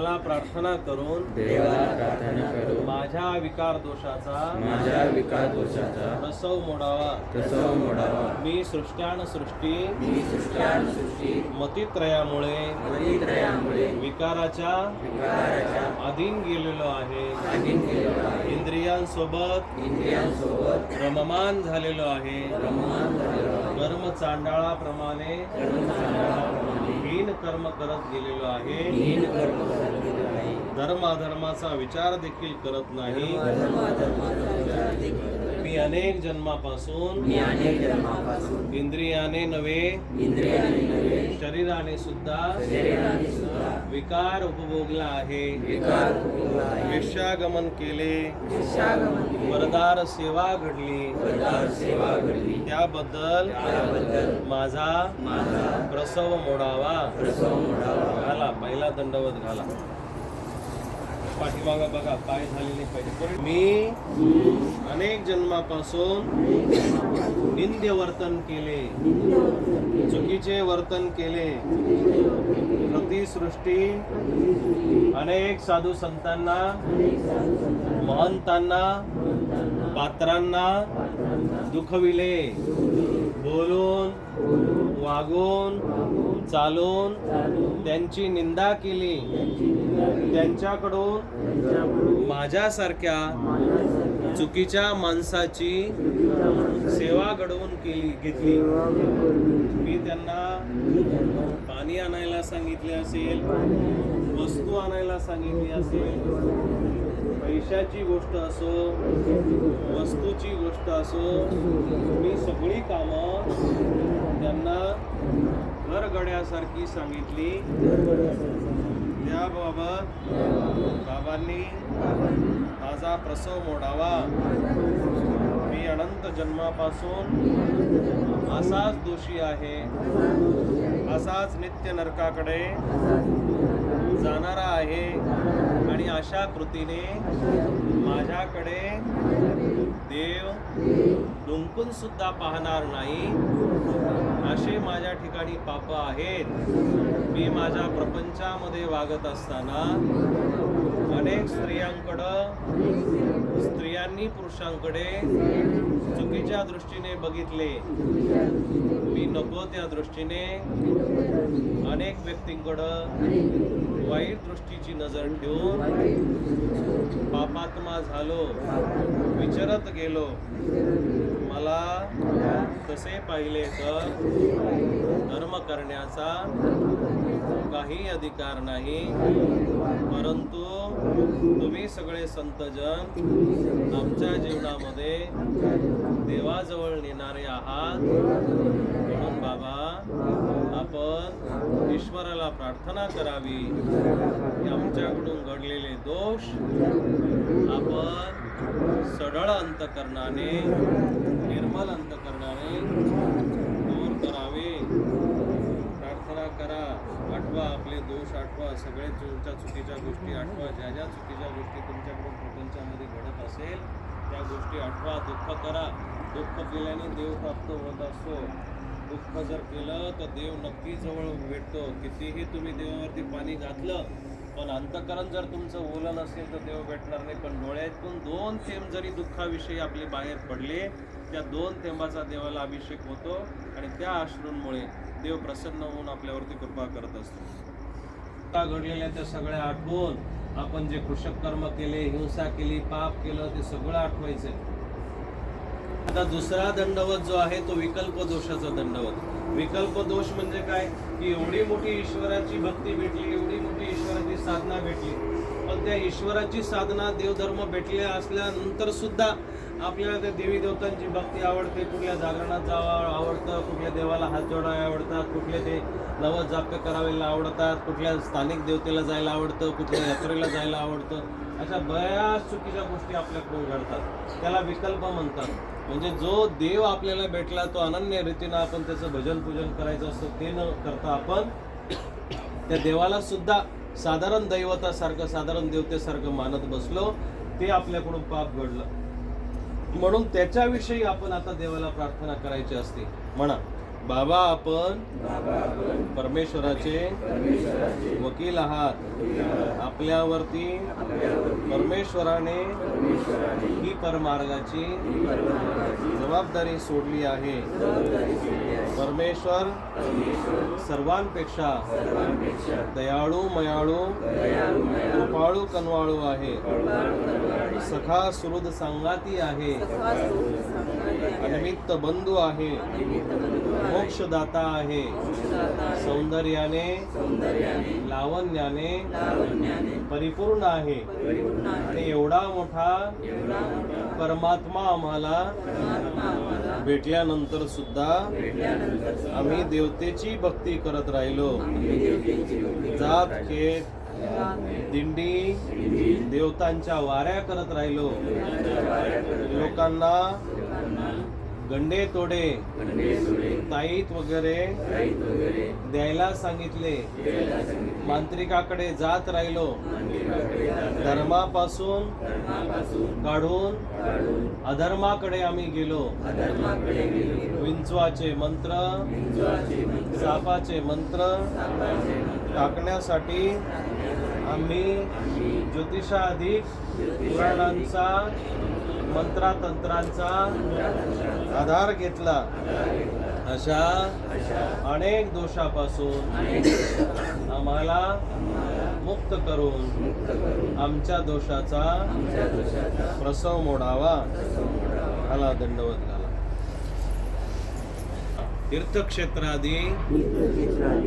देवाला प्रार्थना करून देवाला प्रार्थना करू माझ्या विकार दोषाचा माझ्या विकार दोषाचा प्रसव मोडावा. प्रसव मोडावा. मी सृष्ट्यान सृष्टी मी सृष्टान सृष्टी मतित्रयामुळे मनित्रयामुळे विकाराच्या विकाराच्या अधीन गेलेलो आहे. अधीन गेलेलो आहे. इंद्रियांसोबत इंद्रियांसोबत रममान झालेलो आहे. रममान झालेलो आहे. कर्म चांडाळाप्रमाणे कर्मकांडाप्रमाणे हीन कर्म करत गेलेलो आहे. हीन कर्म झालेले आहे. धर्म अधर्माचा विचार देखील करत नाही. धर्माधर्माचा विचार देखील मी अनेक जन्मापासून मी अनेक जन्मापासून इंद्रियाने नव्हे इंद्रियाने नव्हे शरीराने सुद्धा शरीराने सुद्धा विकार उपभोगला आहे. विकार आहे. वेश्यागमन केले. वरदार सेवा घडली. सेवा घडली. त्याबद्दल त्याबद्दल माझा माझा प्रसव मोडावा. प्रसव मोडावा. घाला पहिला दंडवत घाला. पाठीमागा बघा काय झालेले पाहिजे मी अनेक जन्मापासून निंद्य वर्तन केले चुकीचे वर्तन केले. प्रतिसृष्टी अनेक साधू संतांना महंतांना पात्रांना दुखविले. बोलून वागून चालून त्यांची निंदा केली. त्यांच्याकडून माझ्यासारख्या चुकीच्या माणसाची सेवा घडवून केली घेतली. मी त्यांना पाणी आणायला सांगितले असेल वस्तू आणायला सांगितली असेल. पैशाची गोष्ट असो वस्तूची गोष्ट असो मी सगळी कामं त्यांना घरगड्यासारखी सांगितली. त्याबाबत बाबांनी माझा प्रसव मोडावा. मी अनंत जन्मापासून असाच दोषी आहे. असाच नित्य नरकाकडे जाणारा आहे. आणि अशा कृतीने माझ्याकडे देव डुंकून सुद्धा पाहणार नाही. असे माझ्या ठिकाणी पाप आहेत. मी माझ्या प्रपंचामध्ये वागत असताना अनेक स्त्रियांकडं स्त्रियांनी पुरुषांकडे चुकीच्या दृष्टीने बघितले. मी नको त्या दृष्टीने. अनेक व्यक्तींकडं वाईट दृष्टीची नजर ठेवून पापात्मा झालो विचारत गेलो. मला तसे पाहिले तर धर्म करण्याचा काही अधिकार नाही. परंतु तुम्ही सगळे संतजन आमच्या जीवनामध्ये देवाजवळ नेणारे आहात. म्हणून बाबा आपण ईश्वराला प्रार्थना करावी. की आमच्याकडून घडलेले दोष आपण सडळ अंतकरणाने निर्मल अंतकरणाने दूर करावे प्रार्थना करा आठवा आपले दोष आठवा सगळे तुमच्या चुकीच्या गोष्टी आठवा. ज्या ज्या चुकीच्या गोष्टी तुमच्याकडून प्रपंचामध्ये घडत असेल त्या गोष्टी आठवा. दुःख करा. दुःख केल्याने देव प्राप्त होत असतो. दुःख जर केलं तर देव नक्की जवळ भेटतो. कितीही तुम्ही देवावरती पाणी घातलं पण अंतकरण जर तुमचं ओलं नसेल तर देव भेटणार नाही. पण डोळ्यातून दोन थेंब जरी दुःखाविषयी आपले बाहेर पडले त्या दोन थेंबाचा देवाला अभिषेक होतो आणि त्या अश्रूंमुळे देव प्रसन्न होऊन आपल्यावरती कृपा करत असतो. का घडलेल्या त्या सगळ्या आठवून आपण जे कृषक कर्म केले हिंसा केली पाप केलं ते सगळं आठवायचं आता दुसरा दंडवत जो आहे तो विकल्प दोषाचा दंडवत. विकल्प दोष म्हणजे काय? की एवढी मोठी ईश्वराची भक्ती भेटली एवढी मोठी ईश्वराची साधना भेटली. पण त्या ईश्वराची साधना देवधर्म भेटल्या असल्यानंतर सुद्धा आपल्याला त्या देवी देवतांची भक्ती आवडते. कुठल्या जागरणात जावं आवडतं कुठल्या देवाला हात जोडायला आवडतात कुठले ते नवद जाप्य करावेला आवडतात कुठल्या स्थानिक देवतेला जायला आवडतं कुठल्या यात्रेला जायला आवडतं. अशा बऱ्याच चुकीच्या गोष्टी आपल्याकडून घडतात. त्याला विकल्प म्हणतात. म्हणजे जो देव आपल्याला भेटला तो अनन्य रीतीनं आपण त्याचं भजन पूजन करायचं असतं ते न करता आपण त्या देवाला सुद्धा साधारण दैवतासारखं साधारण देवतेसारखं मानत बसलो ते आपल्याकडून पाप घडलं. म्हणून त्याच्याविषयी आपण आता देवाला प्रार्थना करायची असते. म्हणा. बाबा आपण परमेश्वराचे वकील आहात. आपल्यावरती परमेश्वराने ही परमार्गाची जबाबदारी सोडली आहे. परमेश्वर सर्वांपेक्षा दयाळू मयाळू कृपाळू कनवाळू आहे. सखा सुहृद संगाती आहे. अनमित्त बंधू आहे. मोक्षदाता आहे. सौंदर्याने लावण्याने परिपूर्ण आहे. आणि एवढा मोठा परमात्मा आम्हाला भेटल्यानंतर सुद्धा आम्ही देवतेची भक्ती करत राहिलो. जात. खेत दिंडी देवतांच्या वाऱ्या करत राहिलो. लोकांना गंडे तोडे. ताईत वगैरे. द्यायला सांगितले. मांत्रिकाकडे जात राहिलो. धर्मापासून काढून अधर्माकडे आम्ही गेलो. विंचवाचे मंत्र. सापाचे मंत्र. टाकण्यासाठी आम्ही आम्ही ज्योतिषाधिक पुराणांचा मंत्रातंत्रांचा आधार घेतला अशा अनेक दोषापासून आम्हाला मुक्त करून आमच्या दोषाचा प्रसव मोडावा समोरावा. दंडवत तीर्थक्षेत्रादी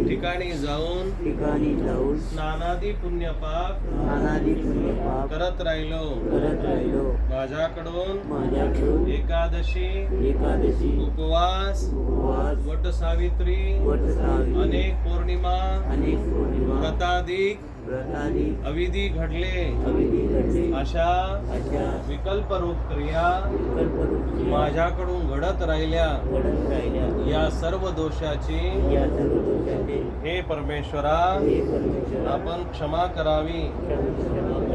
ठिकाणी जाऊन ठिकाणी जाऊन स्नानादी पुण्यपाप नानादी पुण्यपाप करत राहिलो. करत राहिलो. माझ्याकडून माझ्याकडून एकादशी एकादशी उपवास उपवास वट सावित्री वट सावित्री अनेक पौर्णिमा अनेक पौर्णिमा व्रताधिक व्रतादी अविधी घडले. अविधी घडले. अशा अशा विकल्परूप क्रिया. माझ्याकडून घडत राहिल्या. घडत राहिल्या. या सर्व दोषाची या सर्व दोषाचे. हे परमेश्वरा हे परमेश्वर. आपण क्षमा करावी.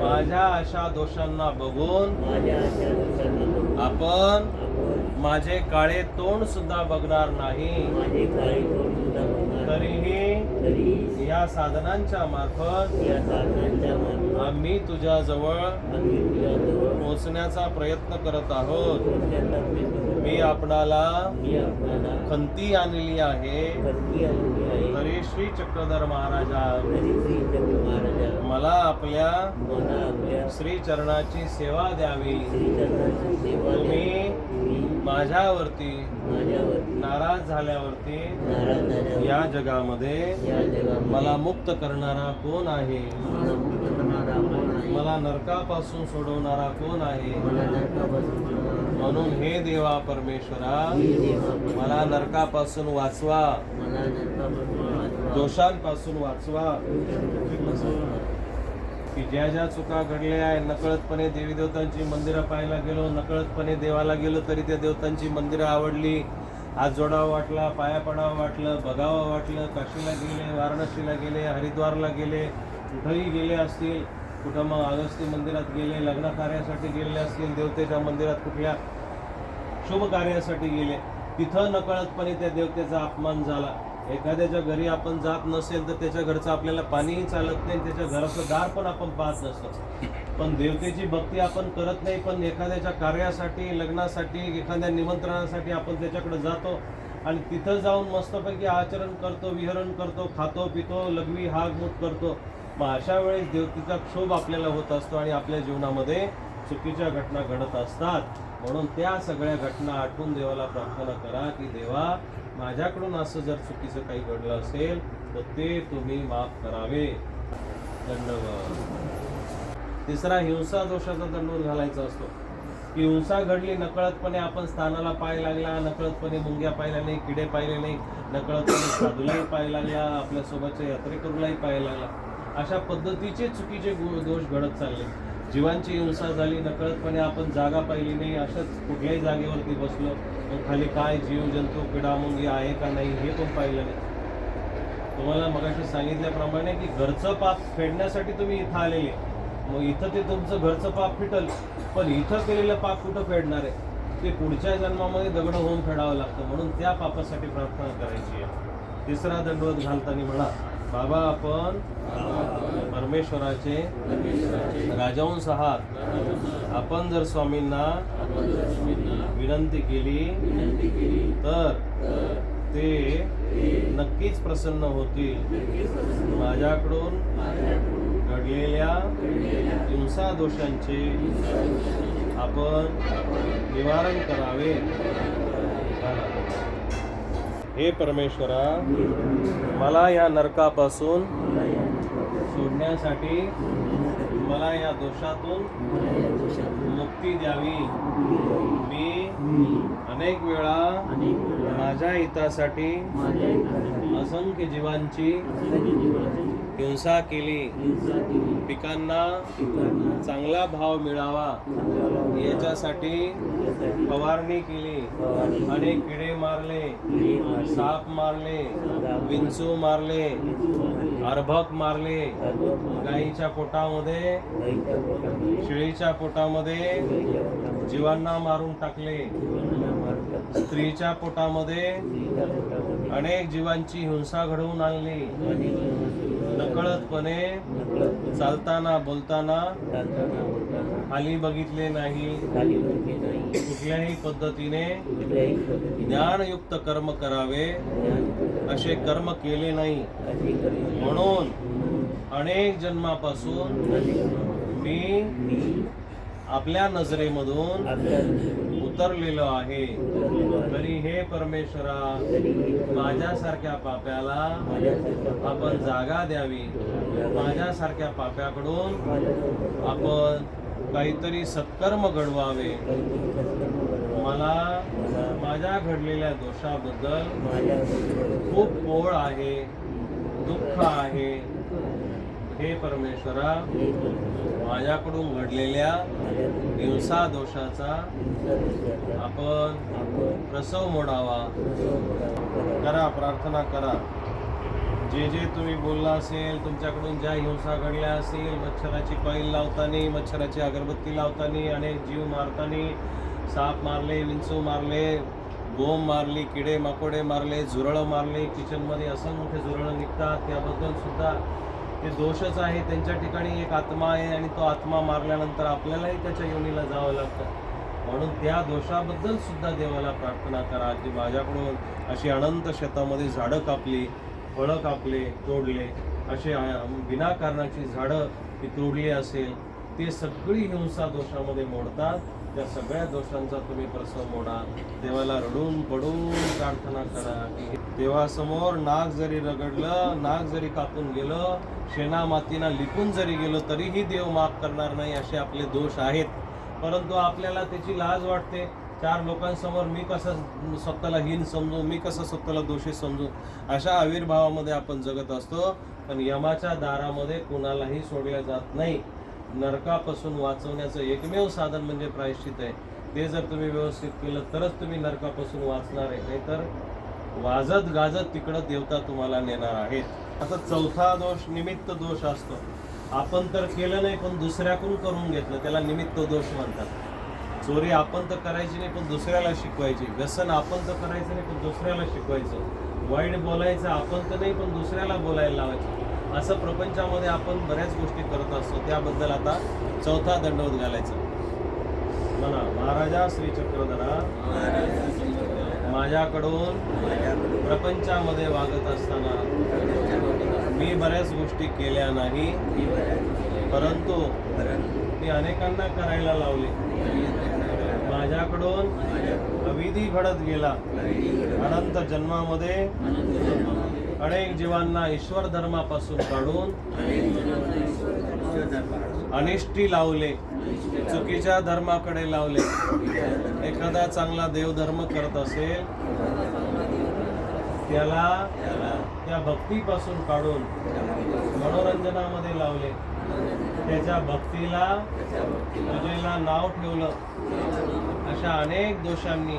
माझ्या अशा दोषांना बघून माझ्या अशा दोषांना बघून आपण आपण माझे काळे तोंड सुद्धा बघणार नाही. तरीही तरी या साधनांच्या मार्फत आम्ही तुझ्या जवळ पोहोचण्याचा प्रयत्न करत आहोत. मी आपणाला खंती आणलेली आहे. तरी श्री चक्रधर महाराजा मला आपल्या श्री चरणाची सेवा द्यावी. तुम्ही माझ्यावरती माझ्यावरती नाराज झाल्यावरती नाराज झाल्यावर या जगामध्ये या जगामध्ये मला मुक्त करणारा कोण आहे मला मुक्त करणारा कोण आहे? मला नरकापासून सोडवणारा कोण आहे मला नरकापासून सोडवणारा म्हणून हे देवा परमेश्वरा मी देवा परमेश्वर. मला नरकापासून वाचवा मला नरकापासून वाचवा. दोषांपासून वाचवा. की ज्या ज्या चुका घडल्या आहे नकळतपणे देवी देवतांची मंदिरं पाहायला गेलो नकळतपणे देवाला गेलो तरी त्या देवतांची मंदिरं आवडली. हात जोडावं वाटला पाया पडावं वाटलं बघावं वाटलं काशीला गेले वाराणसीला गेले हरिद्वारला गेले कुठंही गेले असतील कुठं मग अगस्ती मंदिरात गेले लग्न कार्यासाठी गेले असतील देवतेच्या मंदिरात कुठल्या शुभ कार्यासाठी गेले तिथं नकळतपणे त्या देवतेचा अपमान झाला. एखाद्याच्या घरी आपण जात नसेल तर त्याच्या घरचं आपल्याला पाणीही चालत नाही त्याच्या घराचं दार पण आपण पाहत नसतो. पण देवतेची भक्ती आपण करत नाही पण एखाद्याच्या कार्यासाठी लग्नासाठी एखाद्या निमंत्रणासाठी आपण त्याच्याकडे जातो आणि तिथं जाऊन मस्तपैकी आचरण करतो विहरण करतो खातो पितो लघवी हागमूत करतो. मग अशा वेळेस देवतेचा क्षोभ आपल्याला होत असतो आणि आपल्या जीवनामध्ये चुकीच्या घटना घडत असतात. म्हणून त्या सगळ्या घटना आठवून देवाला प्रार्थना करा की देवा माझ्याकडून असं जर चुकीचं काही घडलं असेल तर ते तुम्ही माफ करावे. दंडवत तिसरा हिंसा दोषाचा दंडवत घालायचा असतो. की हिंसा घडली नकळतपणे आपण स्थानाला पाय लागला नकळतपणे मुंग्या पाहिल्या नाही किडे पाहिले नाही नकळतपणे साधूलाही पाय लागला आपल्या सोबतच्या यात्रेकरूलाही पाय लागला. अशा पद्धतीचे चुकीचे दोष घडत चालले. जीवांची हिंसा झाली नकळतपणे आपण जागा पाहिली नाही अशाच कुठल्याही जागेवरती बसलो मग खाली काय जीव जंतू किडामुंगी आहे का नाही हे पण पाहिलं नाही. तुम्हाला मगाशी सांगितल्याप्रमाणे की घरचं पाप फेडण्यासाठी तुम्ही इथं आलेले. मग इथं ते तुमचं घरचं पाप फिटल पण इथं केलेलं पाप कुठं फेडणार आहे? ते पुढच्या जन्मामध्ये दगड होऊन फेडावं लागतं म्हणून त्या पापासाठी प्रार्थना करायची आहे. तिसरा दंडवत घालताना म्हणा बाबा आपण परमेश्वराचे राजवंश आहात आपण जर स्वामींना विनंती केली तर ते नक्कीच प्रसन्न होतील. माझ्याकडून घडलेल्या हिंसा दोषांचे आपण निवारण करावे. हे परमेश्वरा मला या नरकापासून सोडण्यासाठी मला या दोषातून मुक्ती द्यावी. मी अनेक वेळा माझ्या हितासाठी असंख्य जीवांची हिंसा केली. पिकांना चांगला भाव मिळावा. याच्यासाठी फवारणी केली. आणि किडे मारले साप मारले विंचू मारले अर्भक मारले. गाईच्या पोटामध्ये शेळीच्या पोटामध्ये जीवांना मारून टाकले. स्त्रीच्या पोटामध्ये अनेक जीवांची हिंसा घडवून आणली. नकळतपणे चालताना बोलताना खाली बघितले नाही. कुठल्याही पद्धतीने ज्ञानयुक्त कर्म करावे. असे कर्म केले नाही. म्हणून अनेक जन्मापासून मी आपल्या नजरेमधून उतरलेलं आहे. तरी हे परमेश्वरा माझ्यासारख्या पाप्याला आपण जागा द्यावी. माझ्यासारख्या पाप्याकडून आपण काहीतरी सत्कर्म घडवावे. मला माझ्या घडलेल्या दोषाबद्दल खूप पोळ आहे दुःख आहे. हे परमेश्वरा माझ्याकडून घडलेल्या हिंसा दोषाचा आपण प्रसव मोडावा. करा प्रार्थना करा. जे जे तुम्ही बोलला असेल तुमच्याकडून ज्या हिंसा घडल्या असेल मच्छराची कॉईल लावताना मच्छराची अगरबत्ती लावताना अनेक जीव मारताना साप मारले विंचू मारले बोंब मारली किडे माकोडे मारले झुरळं मारले किचनमध्ये असंख्य झुरळं निघतात त्याबद्दल सुद्धा हे दोषच आहे. त्यांच्या ठिकाणी एक आत्मा आहे आणि तो आत्मा मारल्यानंतर आपल्यालाही त्याच्या योनीला जावं लागतं. म्हणून त्या दोषाबद्दल सुद्धा देवाला प्रार्थना करा. की माझ्याकडून अशी अनंत शेतामध्ये झाडं कापली फळं कापले तोडले असे विनाकारणाची झाडं ती तोडली असेल ते सगळी हिंसा दोषामध्ये मोडतात. त्या सगळ्या दोषांचा तुम्ही प्रसव मोडा. देवाला रडून पडून प्रार्थना करा देवासमोर नाग जरी रगडलं नाग जरी कापून गेलं शेणा मातीना लिपून जरी गेलो तरीही देव माफ करणार नाही असे आपले दोष आहेत. परंतु आपल्याला त्याची लाज वाटते. चार लोकांसमोर मी कसं स्वतःला हीन समजू मी कसं स्वतःला दोषी समजू अशा आविर्भावामध्ये आपण जगत असतो. पण यमाच्या दारामध्ये कुणालाही सोडल्या जात नाही. नरकापासून वाचवण्याचं एकमेव साधन म्हणजे प्रायश्चित आहे. ते जर तुम्ही व्यवस्थित केलं तरच तुम्ही नरकापासून वाचणार आहे. नाहीतर वाजत गाजत तिकडं देवता तुम्हाला नेणार आहेत. आता चौथा दोष निमित्त दोष असतो. आपण तर केलं नाही पण दुसऱ्याकडून करून घेतलं. त्याला निमित्त दोष म्हणतात. चोरी आपण तर करायची नाही पण दुसऱ्याला शिकवायची. व्यसन आपण तर करायचं नाही पण दुसऱ्याला शिकवायचं. वाईट बोलायचं आपण तर नाही पण दुसऱ्याला बोलायला लावायचं. असं प्रपंचामध्ये आपण बऱ्याच गोष्टी करत असतो. त्याबद्दल आता चौथा दंडवत घालायचा. म्हणा महाराजा श्री चक्रधरा माझ्याकडून प्रपंचामध्ये वागत असताना मी बऱ्याच गोष्टी केल्या नाही परंतु मी अनेकांना करायला लावले. माझ्याकडून अविधी घडत गेला. अनंत जन्मामध्ये अनेक जीवांना ईश्वर धर्मापासून काढून अनिष्टी लावले चुकीच्या धर्माकडे लावले. एखादा चांगला देवधर्म करत असेल त्याला त्या भक्तीपासून काढून मनोरंजनामध्ये लावले. त्याच्या भक्तीला पूजेला नाव ठेवलं. अशा अनेक दोषांनी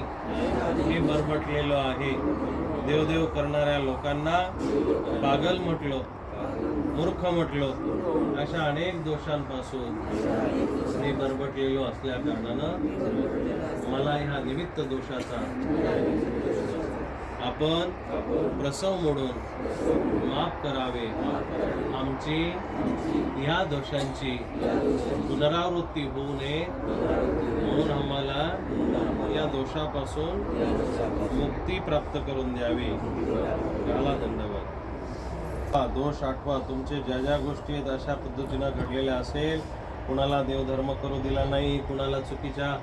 हे बरबटलेलं आहे. देवदेव करणाऱ्या लोकांना पागल म्हटलो मूर्ख म्हटलो अशा अनेक दोषांपासून मी बरबटलेलो असल्या कारणानं मला ह्या निमित्त दोषाचा आपण प्रसव मोडून माफ करावे. आमची ह्या दोषांची पुनरावृत्ती होऊ नये म्हणून आम्हाला या दोषापासून मुक्ती प्राप्त करून द्यावी. याला धन्यवाद. हा, दोष आठवा. तुमचे ज्या ज्या गोष्टी आहेत अशा पद्धतीनं घडलेल्या असेल कुणाला देवधर्म करू दिला नाही कुणाला चुकीच्या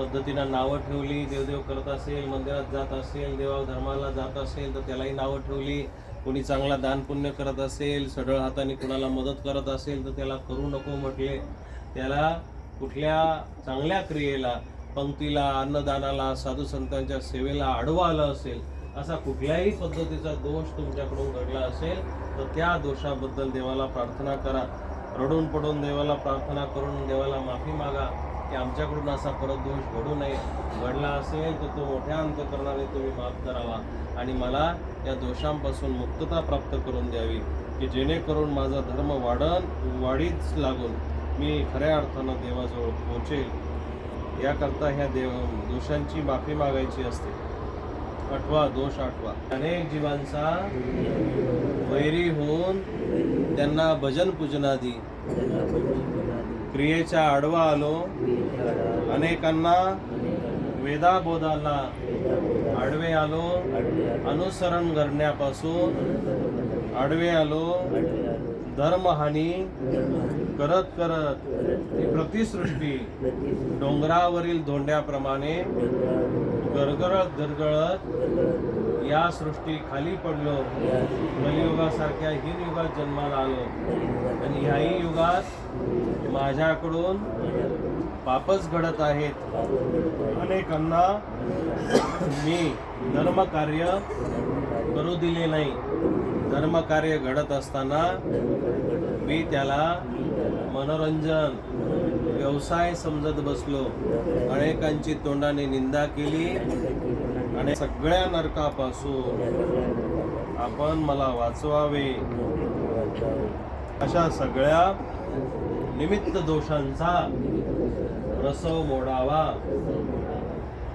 पद्धतीनं नावं ठेवली देवदेव करत असेल मंदिरात जात असेल देवा धर्माला जात असेल तर त्यालाही नावं ठेवली. कोणी चांगला दान पुण्य करत असेल सढळ हाताने कुणाला मदत करत असेल तर त्याला करू नको म्हटले. त्याला कुठल्या चांगल्या क्रियेला पंक्तीला अन्नदानाला साधू संतांच्या सेवेला आडवा आलं असेल असा कुठल्याही पद्धतीचा दोष तुमच्याकडून घडला असेल तर त्या दोषाबद्दल देवाला प्रार्थना करा. रडून पडून देवाला प्रार्थना करून देवाला माफी मागा. की आमच्याकडून असा परत दोष घडू नये. घडला असेल तर तो मोठ्या अंतकरणाने तुम्ही माफ करावा आणि मला या दोषांपासून मुक्तता प्राप्त करून द्यावी की जेणेकरून माझा धर्म वाढन वाढीच लागून मी खऱ्या अर्थानं देवाजवळ पोहोचेल. याकरता ह्या देव दोषांची माफी मागायची असते. आठवा दोष आठवा. अनेक जीवांचा वैरी होऊन त्यांना भजन पूजनादी क्रियेच्या आडवा आलो अनेकांना वेदाबोधाला आडवे आलो अनुसरण करण्यापासून आडवे आलो धर्महानी करत करत प्रतिसृष्टी डोंगरावरील धोंड्याप्रमाणे गरगरत गरगळत या सृष्टी खाली पडलो. कलियुगासारख्या हीन युगात जन्माला आलो. आणि ह्याही युगात माझ्याकडून पापच घडत आहेत. अनेकांना मी धर्मकार्य करू दिले नाही. धर्मकार्य घडत असताना मी त्याला मनोरंजन व्यवसाय समजत बसलो. अनेकांची तोंडाने निंदा केली. आणि सगळ्या नरकापासून आपण मला वाचवावे. अशा सगळ्या निमित्त दोषांचा रसव मोडावा.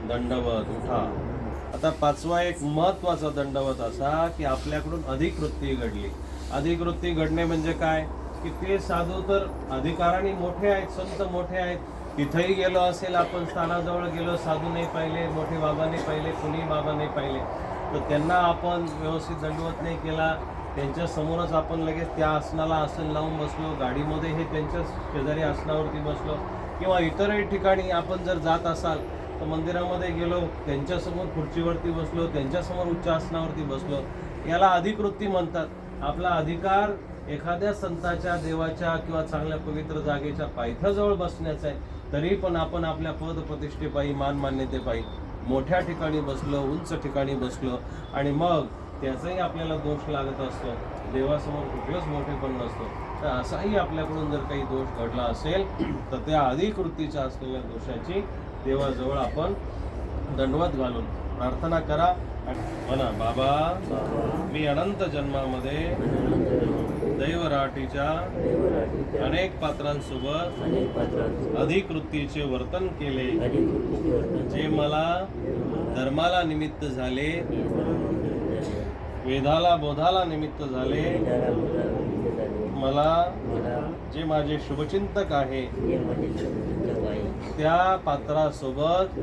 दंडवत उठा. आता पाचवा एक महत्त्वाचा दंडवत असा की आपल्याकडून अधिक वृत्ती घडली. अधिक वृत्ती घडणे म्हणजे काय? की ते साधू तर अधिकाराने मोठे आहेत संत मोठे आहेत तिथंही गेलो असेल आपण स्थानाजवळ गेलो साधू नाही पाहिले मोठे बाबा नाही पाहिले कुणी बाबा नाही पाहिले. तर त्यांना आपण व्यवस्थित दंडवत नाही केला. त्यांच्या समोरच आपण लगेच त्या आसनाला आसन लावून बसलो. गाडीमध्ये हे त्यांच्या शेजारी आसनावरती बसलो. किंवा इतरही ठिकाणी आपण जर जात असाल तर मंदिरामध्ये गेलो त्यांच्यासमोर खुर्चीवरती बसलो त्यांच्यासमोर उच्च आसनावरती बसलो. याला अधिकृती म्हणतात. आपला अधिकार एखाद्या संताच्या देवाच्या किंवा चांगल्या पवित्र जागेच्या पायथ्याजवळ बसण्याचा आहे. तरी पण आपण आपल्या पद प्रतिष्ठेपायी मान मोठ्या ठिकाणी बसलो उंच ठिकाणी बसलो आणि मग त्याचाही आपल्याला दोष लागत असतो. देवासमोर कुठलंच मोठेपण नसतो. तर असाही आपल्याकडून जर काही दोष घडला असेल तर त्या अधिकृतीच्या असलेल्या दोषाची देवाजवळ आपण दंडवत घालून प्रार्थना करा आणि म्हणा बाबा मी अनंत जन्मामध्ये दैवराटीच्या अनेक पात्रांसोबत अधिकृतीचे वर्तन केले. जे मला धर्माला निमित्त झाले. वेदाला बोधाला निमित्त झाले. मला जे माझे शुभचिंतक आहे त्या पात्रासोबत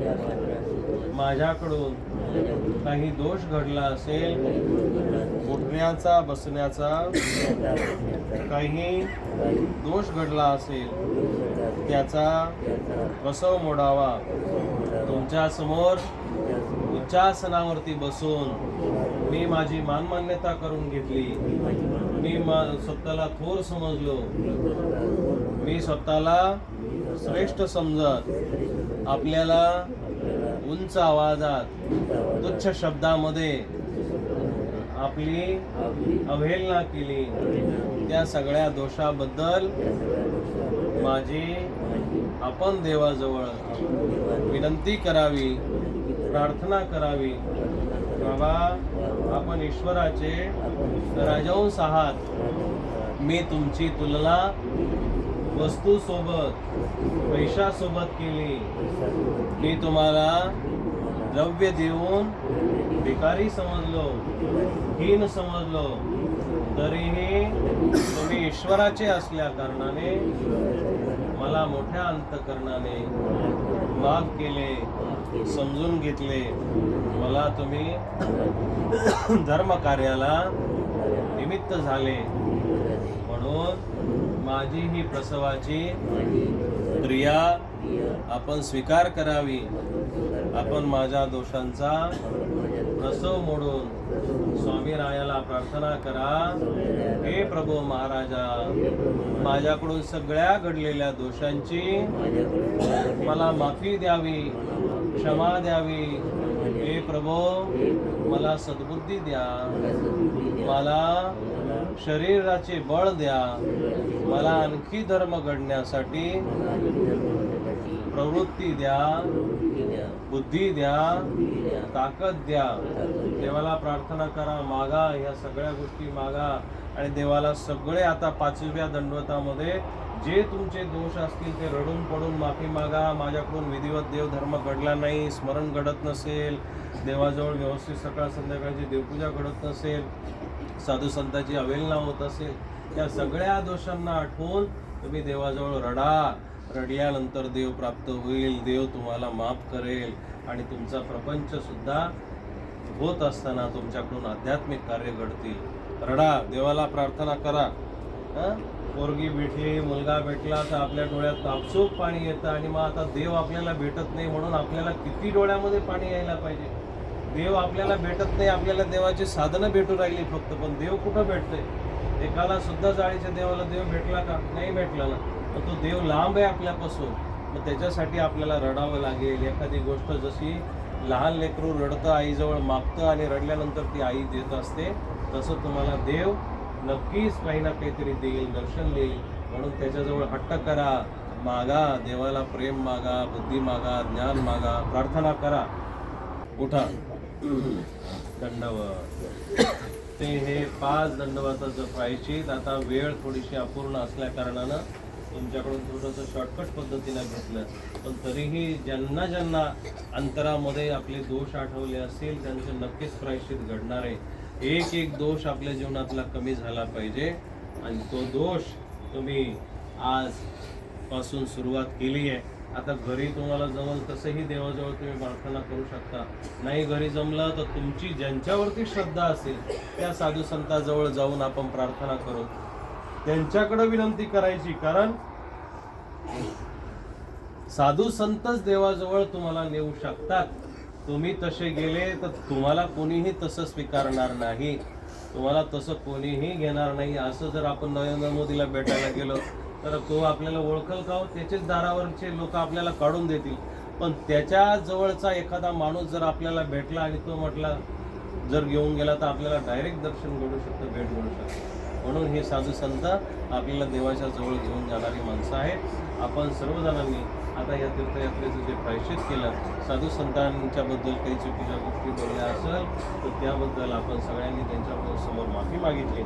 माझ्याकडून काही दोष घडला असेल उठण्याचा बसण्याचा काही दोष घडला असेल त्याचा बसव मोडावा. तुमच्यासमोर उच्चासनावरती बसून मी माझी मानमान्यता करून घेतली. मी मा स्वतःला थोर समजलो. मी स्वतःला श्रेष्ठ समजत. आपल्याला उंच आवाजात तुच्छ शब्दामध्ये आपली अवहेलना केली. त्या सगळ्या दोषाबद्दल माझी आपण देवाजवळ विनंती करावी प्रार्थना करावी. बाबा आपण ईश्वराचे राजवंश आहात. मी तुमची तुलना वस्तू सोबत पैशा सोबत केली. मी तुम्हाला द्रव्य देऊन भिकारी समजलो हीन समजलो. तरीही तुम्ही ईश्वराचे असल्या कारणाने मला मोठ्या अंतकरणाने माफ केले समजून घेतले. मला तुम्ही धर्मकार्याला निमित्त झाले. म्हणून माझी ही प्रसवाची क्रिया आपण स्वीकार करावी. आपण माझ्या दोषांचा प्रसव मोडून स्वामी रायाला प्रार्थना करा. हे प्रभू महाराजा माझ्याकडून सगळ्या घडलेल्या दोषांची मला माफी द्यावी क्षमा द्यावी. हे प्रभो मला सद्बुद्धी द्या. मला शरीराचे बळ द्या. मला आणखी धर्म घडण्यासाठी प्रवृत्ती द्या. बुद्धी द्या. ताकद द्या. देवाला प्रार्थना करा मागा ह्या सगळ्या गोष्टी मागा. आणि देवाला सगळे आता पाचव्या दंडवतामध्ये जे तुमचे दोष असतील ते रडून पडून माफी मागा. माझ्याकडून विधिवत देवधर्म घडला नाही स्मरण घडत नसेल. देवाजवळ व्यवस्थित सकाळ संध्याकाळची देवपूजा घडत नसेल. साधू संतांची अवेलना होत असेल या सगळ्या दोषांना आठवून तुम्ही देवाजवळ रडा. रडल्यानंतर देव प्राप्त होईल देव तुम्हाला माफ करेल. आणि तुमचा प्रपंच सुद्धा होत असताना तुमच्याकडून आध्यात्मिक कार्य घडतील. रडा देवाला प्रार्थना करा. पोरगी भेटली मुलगा भेटला तर आपल्या डोळ्यात तापसूप पाणी येतं आणि मग आता देव आपल्याला भेटत नाही म्हणून आपल्याला किती डोळ्यामध्ये पाणी यायला पाहिजे? देव आपल्याला भेटत नाही आपल्याला देवाची साधनं भेटू राहिली फक्त पण देव कुठं भेटतंय? एकाला सुद्धा जाळीच्या देवाला देव भेटला का? नाही भेटला ना. पण तो देव लांब आहे आपल्यापासून. मग त्याच्यासाठी आपल्याला रडावं लागेल. एखादी गोष्ट जशी लहान लेकरू रडतं आईजवळ मागतं आणि रडल्यानंतर ती आई देत असते तसं तुम्हाला देव नक्कीच काही ना काहीतरी देईल दर्शन देईल. म्हणून त्याच्याजवळ हट्ट करा मागा देवाला प्रेम मागा बुद्धी मागा ज्ञान मागा प्रार्थना करा. उठा. दंडवत ते हे पाच दंडवताचं प्रायचित आता वेळ थोडीशी अपूर्ण असल्या कारणानं तुमच्याकडून थोडंसं शॉर्टकट पद्धतीनं घेतलं. पण तरीही ज्यांना ज्यांना अंतरामध्ये आपले दोष आठवले असतील त्यांचे नक्कीच प्रायश्चित घडणार आहे. एक एक दोष आपल्या जीवनातला कमी झाला पाहिजे. आणि तो दोष तुम्ही आजपासून सुरुवात केली आहे. आता घरी तुम्हाला जमल तसंही देवाजवळ तुम्ही प्रार्थना करू शकता. नाही घरी जमलं तर तुमची ज्यांच्यावरती श्रद्धा असेल त्या साधू संताजवळ जाऊन आपण प्रार्थना करू. त्यांच्याकडे विनंती करायची कारण साधू संतच देवाजवळ तुम्हाला नेऊ शकतात. तुम्ही तसे गेले तर तुम्हाला कोणीही तसं स्वीकारणार नाही. तुम्हाला तसं कोणीही घेणार नाही. असं जर आपण नरेंद्र मोदीला भेटायला गेलो तर तो आपल्याला ओळखल का हो? त्याचेच दारावरचे लोक आपल्याला काढून देतील. पण त्याच्या जवळचा एखादा माणूस जर आपल्याला भेटला आणि तो म्हटला जर घेऊन गेला तर आपल्याला डायरेक्ट दर्शन घडू शकतं भेट घडू शकतं. म्हणून हे साधू संत आपल्याला देवाच्या जवळ घेऊन जाणारी माणसं आहेत. आपण सर्वजणांनी आता या तीर्थयात्रेचं जे प्रायश्चित केलं साधू संतांच्याबद्दल काही चुकीच्या गोष्टी बोलल्या असेल तर त्याबद्दल आपण सगळ्यांनी त्यांच्यासमोर माफी मागितली.